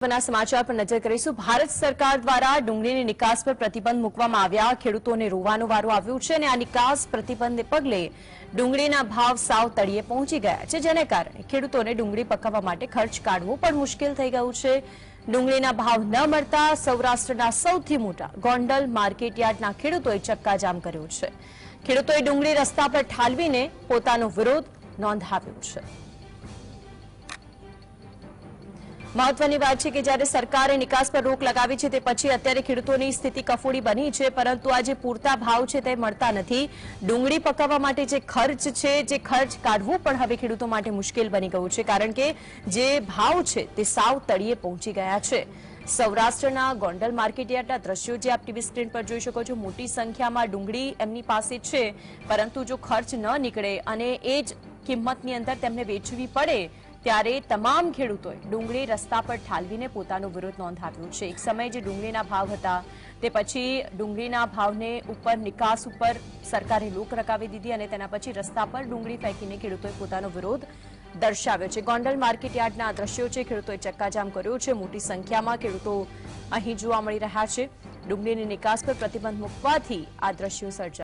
સમાચાર પર નજર કરીશું. ભારત સરકાર દ્વારા ડુંગળીની નિકાસ પર પ્રતિબંધ મૂકવામાં આવ્યા. ખેડૂતોને રોવાનો વારો આવ્યો છે અને આ નિકાસ પ્રતિબંધને પગલે ડુંગળીના ભાવ સાવ તળિયે પહોંચી ગયા છે, જેને કારણે ખેડૂતોને ડુંગળી પકાવવા માટે ખર્ચ કાઢવો પણ મુશ્કેલ થઈ ગયું છે. ડુંગળીના ભાવ ન મળતા સૌરાષ્ટ્રના સૌથી મોટા ગોંડલ માર્કેટયાર્ડના ખેડૂતોએ ચક્કાજામ કર્યો છે. ખેડૂતોએ ડુંગળી રસ્તા પર ઠાલવીને પોતાનો વિરોધ નોંધાવ્યો છે. મહત્વની વાત છે કે જ્યારે સરકારે નિકાસ પર રોક લગાવી છે, તે પછી અત્યારે ખેડૂતોની સ્થિતિ કફોડી બની છે, પરંતુ આ જે પૂરતા ભાવ છે, તે મળતા નથી. ડુંગળી પકાવવા માટે જે ખર્ચ છે, જે ખર્ચ કાઢવું પણ હવે ખેડૂતો માટે મુશ્કેલ બની ગયું છે, કારણ કે જે ભાવ છે, તે સાવ તળિયે પહોંચી ગયા છે. સૌરાષ્ટ્રના ગોંડલ માર્કેટયાર્ડના દ્રશ્યો જે આપ ટીવી સ્ક્રીન પર જોઈ શકો છો, મોટી સંખ્યામાં ડુંગળી એમની પાસે છે, પરંતુ જો ખર્ચ ન નીકળે અને એ જ કિંમતની અંદર તેમને વેચવી પડે ત્યારે તમામ ખેડૂતોએ ડુંગળી રસ્તા પર ઠાલવીને પોતાનો વિરોધ નોંધાવ્યો છે. એક સમયે જે ડુંગળીના ભાવ હતા, તે પછી ડુંગળીના ભાવને ઉપર, નિકાસ ઉપર સરકારે લોક રકાવી દીધી અને તેના પછી રસ્તા પર ડુંગળી ફેંકીને ખેડૂતોએ પોતાનો વિરોધ દર્શાવ્યો છે. ગોંડલ માર્કેટ યાર્ડના આ દ્રશ્યો છે, ખેડૂતોએ ચક્કાજામ કર્યો છે. મોટી સંખ્યામાં ખેડૂતો અહીં જોવા મળી રહ્યા છે. ડુંગળીની નિકાસ પર પ્રતિબંધ મૂકવાથી આ દ્રશ્યો સર્જાયા.